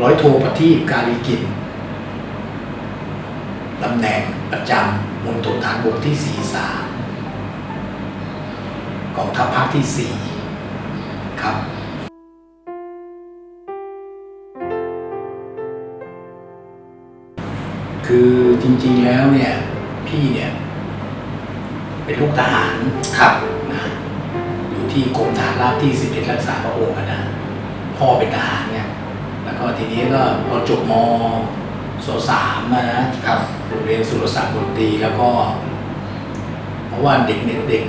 ร้อยโทประทีปการีกินตำแหน่งประจำมณฑลฐานบกที่สี่สามกองทัพภาคที่สี่ครับคือจริงๆแล้วเนี่ยพี่เนี่ย เป็นลูกทหารครับนะอยู่ที่กรมฐานราบที่สิบเอ็ดรักษาพระองค์อะนะ พ่อเป็นทหารเนี่ยแล้วก็ทีนี้ก็พอจบมศสามอะนะครับโรงเรียนสุรศักดิ์มนตรีแล้วก็ เพราะว่าเด็กเนี่ยเด็ก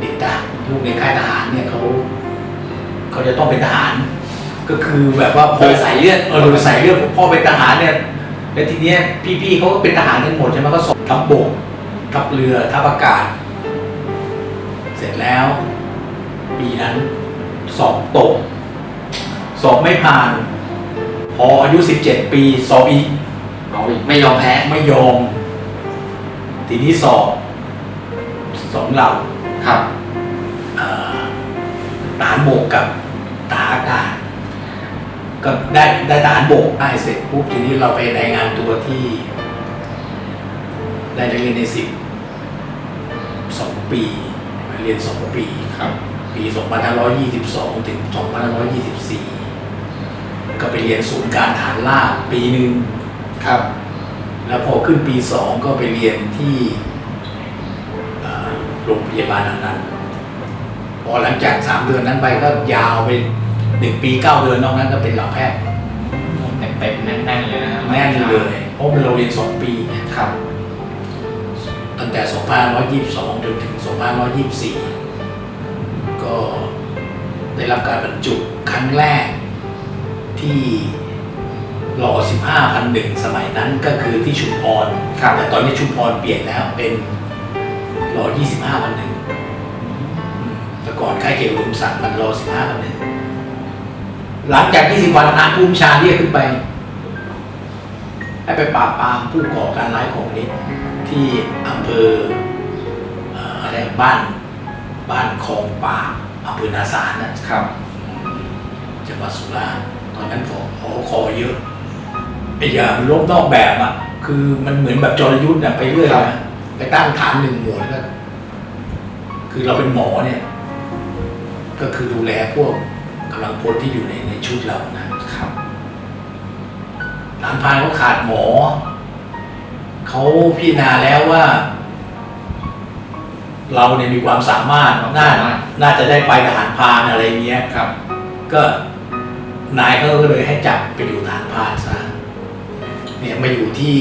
เด็กทหารลูกในค่ายทหารเนี่ยเขาเขาจะต้องเป็นทหาร ก็คือแบบว่าโดยสายเลือดเออโดยสายเลือดพ่อเป็นทหารเนี่ยแล้วทีเนี้ยพี่ๆเขาก็เป็นทหารกันหมดใช่ไหมก็สอบทัพบกทัพเรือทัพอากาศ เสร็จแล้ว ปีนั้นสอบตก สอบไม่ผ่าน พออายุ 17 ปีสอบอีกเอาอีกไม่ยอมแพ้ไม่ยอมทีนี้สอบสองเหล่าครับเอ่อทหารบกกับทหารอากาศก็ได้ได้ทหารบกได้เสร็จปุ๊บทีนี้เราไปรายงานตัวที่ ได้นักเรียนในสิบสองปี เรียนสองปี ครับ ปี 2522 ถึง 2524ก็ ไปเรียนศูนย์การฐานราบปีหนึ่งครับ แล้วพอขึ้นปีสองก็ไปเรียนที่เอ่อโรงพยาบาลนั้นนั้นพอหลังจากสามเดือนนั้นไปก็ยาวไปหนึ่งปีเก้าเดือนนอกนั้นก็เป็นเหล่าแพทย์เต็มเต็มๆแน่นๆเลยนะครับแน่นเลยเพราะเราเรียนสองปีเนี่ยครับตั้งแต่ 2522 จนถึง 2524 ก็ได้รับการบรรจุครั้งแรก ที่รอ15พันหนึ่งสมัยนั้นก็คือที่ชุมพรครับ แต่ตอนนี้ชุมพรเปลี่ยนแล้วเป็นรอ25พันหนึ่งแต่ก่อนค่ายเกี่ยวรุมสั่งมันรอ15พันหนึ่งหลังจาก 20 วันนะผู้บัญชาเรียกขึ้นไป ให้ไปปราบปรามผู้ก่อการร้ายของนี้ ที่อำเภอเอ่ออะไรบ้านบ้านคลองป่าอำเภอนาสารนะครับจังหวัดสุราษฎร์ ตอนนั้นพอพอคอเยอะไอ้อย่างลบนอกแบบอะ คือมันเหมือนแบบจรยุทธ์น่ะไปเรื่อยครับนะไปตั้งฐานหนึ่งหมวดก็คือเราเป็นหมอเนี่ย ก็คือดูแลพวกกำลังพลที่อยู่ในในชุดเรานะครับฐานพรานเขาขาดหมอ เขาพิจารณาแล้วว่า เราเนี่ยมีความสามารถความน่าสามารถน่าจะได้ไปทหารพรานอะไรเงี้ยครับ ก็ นายเขาก็เลยให้จับไปอยู่ฐานพรานซะเนี่ยมาอยู่ที่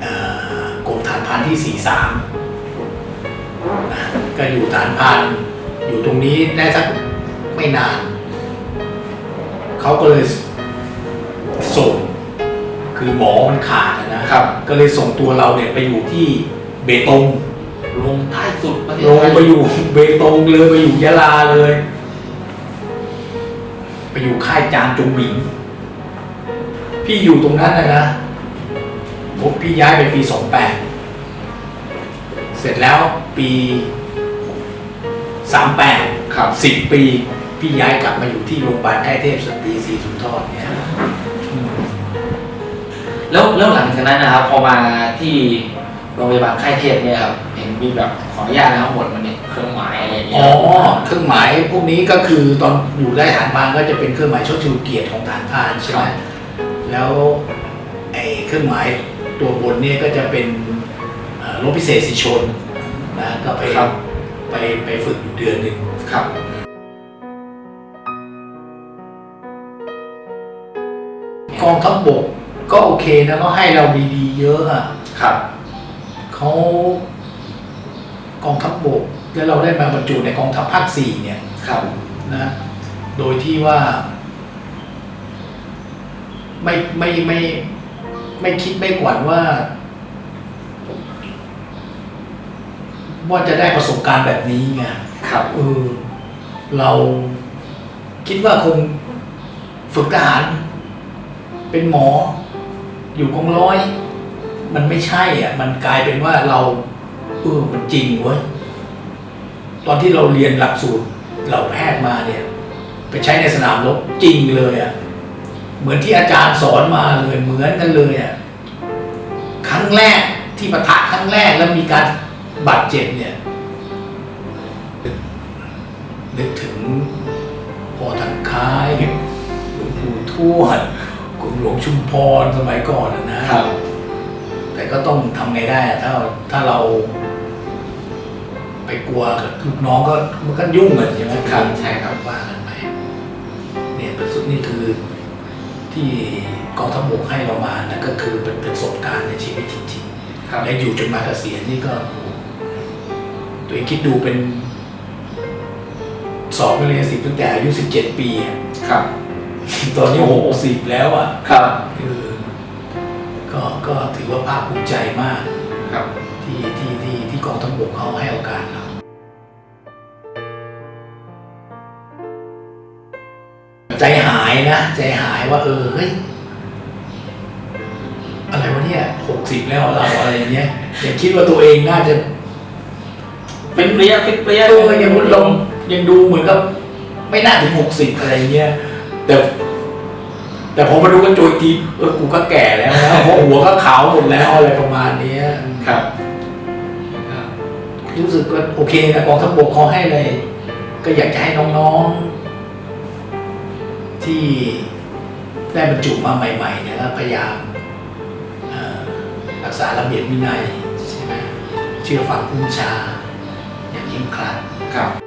เอ่อกรมฐานพรานที่สี่สามนะก็อยู่ฐานพรานอยู่ตรงนี้ได้สักไม่นาน เขาก็เลยส่งคือหมอมันขาดอะนะครับ ก็เลยส่งตัวเราเนี่ยไปอยู่ที่เบตงลงใต้สุดประเทศลงไทยไปอยู่เบตงเลยไปอยู่ยะลาเลย ไปอยู่ค่ายจางจงหมิง พี่อยู่ตรงนั้นนะนะผมพี่ย้ายไปปีสองแปดเสร็จแล้วปีสามแปดครับสิบปี พี่ย้ายกลับมาอยู่ที่โรงพยาบาลค่ายเทพสตรีศรีสุนทรเนี่ยแล้วแล้วหลังจากนั้นนะครับพอมาที่ โรงพยาบาลค่ายเทพเนี่ยครับเห็นมีแบบขออนุญาตนะครับหมดมันเนี่ยเครื่องหมายอะไรอย่างเงี้อ๋ยอเครื่องหมายพวกนี้ก็คือตอนอยู่ได้ฐานพรานก็จะเป็นเครื่องหมายชดชูเกียรติของฐานพรานใช่ไหมแล้วไอ้เครื่องหมายตัวบนเนี่ยก็จะเป็นเอ่อรบพิเศษสีชนนะก็ไปครับไปไปฝึกอยู่เดือนหนึ่งครับ กองทัพบกก็โอเคนะก็ให้เราดีๆเยอะอะครับ เขากองทัพบกแล้วเราได้มาบรรจุในกองทัพภาคสี่เนี่ยครับนะโดยที่ว่า ไม่ไม่ไม่ไม่คิดไม่หวั่นว่า ว่าจะได้ประสบการณ์แบบนี้ไงครับเออเราคิดว่าคงฝึกทหาร เป็นหมอ อยู่กองร้อย มันไม่ใช่อะ มันกลายเป็นว่าเราเออมันจริงเว้ยตอนที่เราเรียนหลักสูตรเหล่าแพทย์มาเนี่ย ไปใช้ในสนามรบจริงเลยอะเหมือนที่อาจารย์สอนมาเลยเหมือนกันเลยอะครั้งแรกที่ประทะครั้งแรกแล้วมีการบาดเจ็บเนี่ยนึกถึงพอทันคายหลวงปู่ทวดกรมหลวงชุมพรสมัยก่อนนะครับ ก็ต้องทำไงได้อะถ้าถ้าเรา ไปกลัวกับลูกน้องก็มันก็ยุ่งกันใช่ไหมครับใช่ครับว่ากันไปเนี่ยประสบนี่คือที่กองทัพบกให้เรามานะก็คือเป็นประสบการณ์ในชีวิตจริงครับๆและอยู่จนมาเกษียณนี่ก็โอ้โหตัวเองคิดดูเป็นสอบไปเรียนสิบตั้งแต่อายุสิบเจ็ดปีอะครับ ตอนนี้หกสิบแล้วอะ ครับคือ ก็ก็ถือว่าภาคภูมิใจมากครับที่ที่ที่ที่กองทัพบกเขาให้โอกาสเราใจหายนะใจหายว่าเออเฮ้ยอะไรวะเนี่ยหกสิบแล้วเราอะไรอย่างเงี้ยยังคิดว่าตัวเองน่าจะเป็นเปรี้ยฟิตเปรี้ยเออยังลงยังดูเหมือนกับไม่น่าถึงหกสิบอะไรเงี้ยแต่ แต่พอมาดูกระจุยทีเออกูก็แก่แล้วนะเพราะหัวก็ขาวหมดแล้วอะไรประมาณเนี้ยครับ รู้สึกว่าโอเคนะกองทัพบกเขาให้เลย ก็อยากจะให้น้องๆ ที่ได้บรรจุมาใหม่ๆเนี่ยก็พยายามเอ่อรักษาระเบียบวินัยใช่ไหมเชื่อฟังผู้บัญชา อย่างยิ่งครัดครับ